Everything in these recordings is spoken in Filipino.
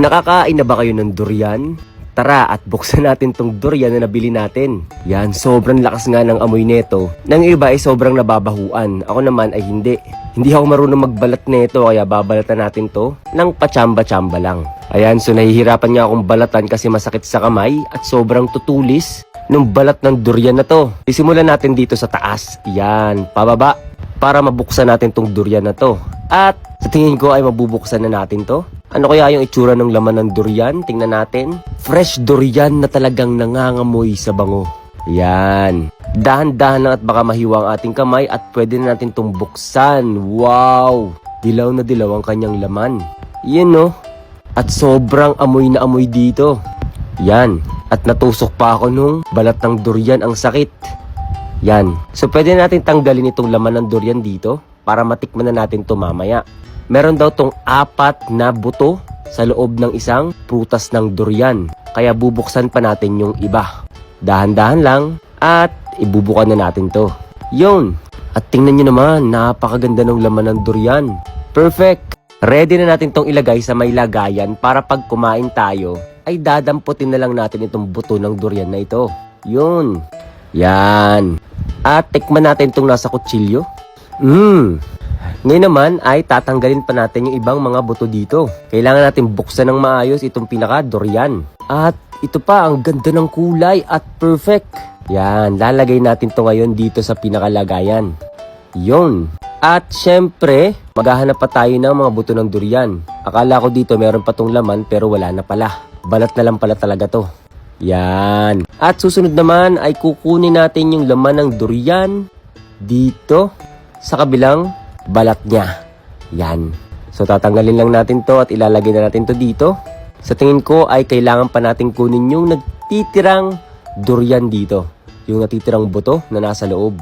Nakakain na ba kayo ng durian? Tara at buksan natin tong durian na nabili natin. Yan, sobrang lakas nga ng amoy neto. Nang iba ay sobrang nababahuan. Ako naman ay hindi. Hindi ako marunong magbalat neto kaya babalatan natin to ng pachamba-chamba lang. Ayan, so nahihirapan nga akong balatan kasi masakit sa kamay at sobrang tutulis ng balat ng durian na to. Sisimulan natin dito sa taas. Yan, pababa para mabuksan natin tong durian na to. At sa tingin ko ay mabubuksan na natin to. Ano kaya yung itsura ng laman ng durian? Tingnan natin. Fresh durian na talagang nangangamoy sa bango. Yan. Dahan-dahan lang at baka mahiwa ang ating kamay at pwede na natin itong buksan. Wow! Dilaw na dilaw ang kanyang laman. Yan no. At sobrang amoy na amoy dito. Yan. At natusok pa ako nung balat ng durian ang sakit. Yan. So pwede natin tanggalin itong laman ng durian dito para matikman na natin to mamaya. Meron daw tong apat na buto sa loob ng isang prutas ng durian. Kaya bubuksan pa natin yung iba. Dahan-dahan lang at ibubukan na natin to. Yun. At tingnan nyo naman, napakaganda ng laman ng durian. Perfect! Ready na natin tong ilagay sa may lagayan para pag kumain tayo, ay dadamputin na lang natin itong buto ng durian na ito. Yun. Yan. At tikman natin itong nasa kutsilyo. Mmm. Ngayon naman ay tatanggalin pa natin yung ibang mga buto dito. Kailangan natin buksan ng maayos itong pinaka durian. At ito pa, ang ganda ng kulay at perfect. Yan, lalagay natin to ngayon dito sa pinakalagayan. Yon. At syempre, maghahanap pa tayo ng mga buto ng durian. Akala ko dito meron pa tong laman pero wala na pala. Balat na lang pala talaga to. Yan. At susunod naman ay kukunin natin yung laman ng durian dito sa kabilang balat niya. Yan. So tatanggalin lang natin to at ilalagay na natin to dito. Sa tingin ko ay kailangan pa natin kunin yung nagtitirang durian dito. Yung natitirang buto na nasa loob.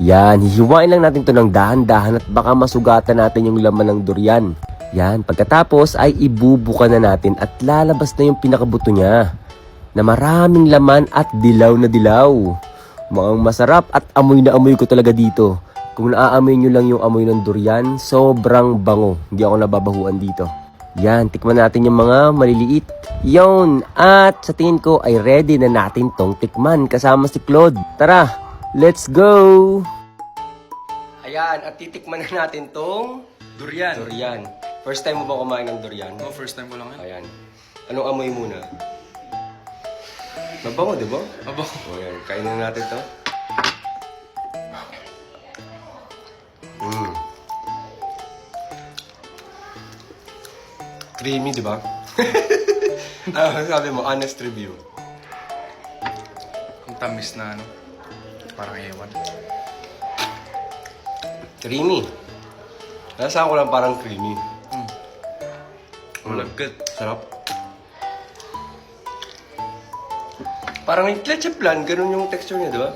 Yan, hihiwain lang natin to ng dahan-dahan at baka masugatan natin yung laman ng durian. Yan, pagkatapos ay ibubuka na natin at lalabas na yung pinakabuto niya na maraming laman at dilaw na dilaw. Mukhang masarap at amoy na amoy ko talaga dito. Kung naaamoy nyo lang yung amoy ng durian, sobrang bango. Hindi ako nababahuan dito. Yan, tikman natin yung mga maliliit. Yon, at sa tingin ko ay ready na natin tong tikman kasama si Claude. Tara, let's go! Ayan, at titikman na natin tong Durian. durian. First time mo ba kumain ng durian? Oh, first time ko lang yan. Ayan. Anong amoy muna? Mabango, di ba? Aba, O yan, kainin na natin to. Creamy, di ba? ano sabi mo? Honest review. ang tamis na ano. Parang ewan. Creamy. Nasa ko lang parang creamy. Mm. Malagkat. Sarap. Parang yung leche plan, ganun yung texture niya, di ba?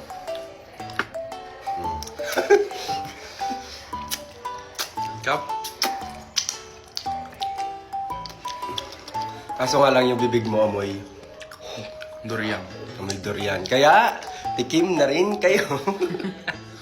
Kap. Kaso nga lang yung bibig mo amoy, Durian. amoy durian. Kaya, tikim na rin kayo.